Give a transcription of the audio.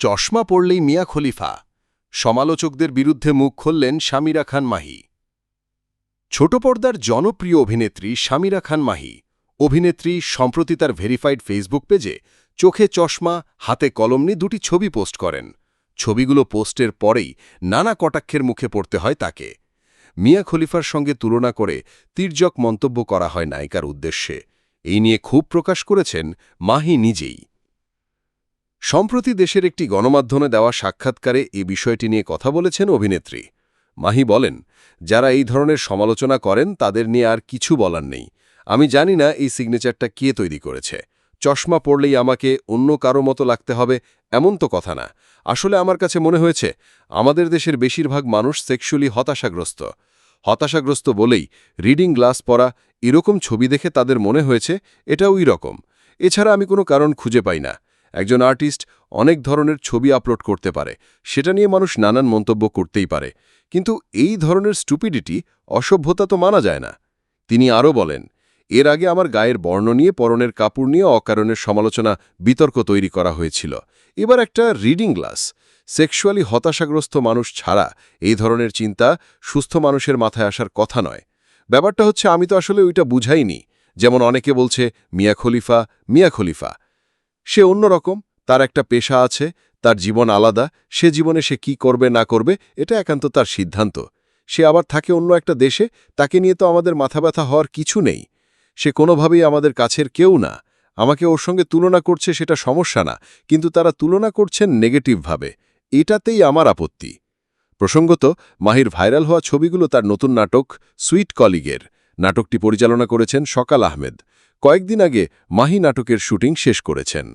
চশমা পড়লেই মিয়া খলিফা। সমালোচকদের বিরুদ্ধে মুখ খুললেন শামিরা খান মাহি। ছোট পর্দার জনপ্রিয় অভিনেত্রী শামিরা খান মাহি। অভিনেত্রী সম্প্রতি তার ভেরিফাইড ফেসবুক পেজে চোখে চশমা, হাতে কলম নিয়ে দুটি ছবি পোস্ট করেন। ছবিগুলো পোস্টের পরেই নানা কটাক্ষের মুখে পড়তে হয় তাকে। মিয়া খলিফার সঙ্গে তুলনা করে তির্যক মন্তব্য করা হয় নায়িকার উদ্দেশ্যে। এই নিয়ে ক্ষোভ প্রকাশ করেছেন মাহি নিজেই। সম্প্রতি দেশের একটি গণমাধ্যমে দেওয়া সাক্ষাৎকারে এই বিষয়টি নিয়ে কথা বলেছেন অভিনেত্রী। মাহি বলেন, যারা এই ধরনের সমালোচনা করেন, তাদের নিয়ে আর কিছু বলার নেই। আমি জানি না এই সিগনেচারটা কে তৈরি করেছে। চশমা পড়লেই আমাকে অন্য কারও মতো লাগতে হবে, এমন তো কথা না। আসলে আমার কাছে মনে হয়েছে, আমাদের দেশের বেশিরভাগ মানুষ সেক্সুয়ালি হতাশাগ্রস্ত। হতাশাগ্রস্ত বলেই রিডিং গ্লাস পরা এরকম ছবি দেখে তাদের মনে হয়েছে এটা ওই রকম। এছাড়া আমি কোনো কারণ খুঁজে পাই না। একজন আর্টিস্ট অনেক ধরনের ছবি আপলোড করতে পারে, সেটা নিয়ে মানুষ নানান মন্তব্য করতেই পারে। কিন্তু এই ধরনের স্টুপিডিটি, অসভ্যতা তো মানা যায় না। তিনি আরও বলেন, এর আগে আমার গায়ের বর্ণ নিয়ে, পরনের কাপড় নিয়ে অকারণের সমালোচনা, বিতর্ক তৈরি করা হয়েছিল। এবার একটা রিডিং গ্লাস। সেক্সুয়ালি হতাশাগ্রস্ত মানুষ ছাড়া এই ধরনের চিন্তা সুস্থ মানুষের মাথায় আসার কথা নয়। ব্যাপারটা হচ্ছে, আমি তো আসলে ওইটা বুঝাইনি। যেমন অনেকে বলছে, মিয়া খলিফা মিয়া খলিফা। সে অন্যরকম, তার একটা পেশা আছে, তার জীবন আলাদা, সে জীবনে সে কি করবে, না করবে, এটা একান্ত তার সিদ্ধান্ত। সে আবার থাকে অন্য একটা দেশে, তাকে নিয়ে তো আমাদের মাথা ব্যথা হওয়ার কিছু নেই। সে কোনোভাবেই আমাদের কাছের কেউ না। আমাকে ওর সঙ্গে তুলনা করছে সেটা সমস্যা না, কিন্তু তারা তুলনা করছেন নেগেটিভভাবে এটাতেই আমার আপত্তি। প্রসঙ্গত, মাহির ভাইরাল হওয়া ছবিগুলো তার নতুন নাটক, সুইট কলিগের। নাটকটি পরিচালনা করেছেন সকাল আহমেদ। কয়েকদিন আগে মাহি নাটকের শুটিং শেষ করেছেন।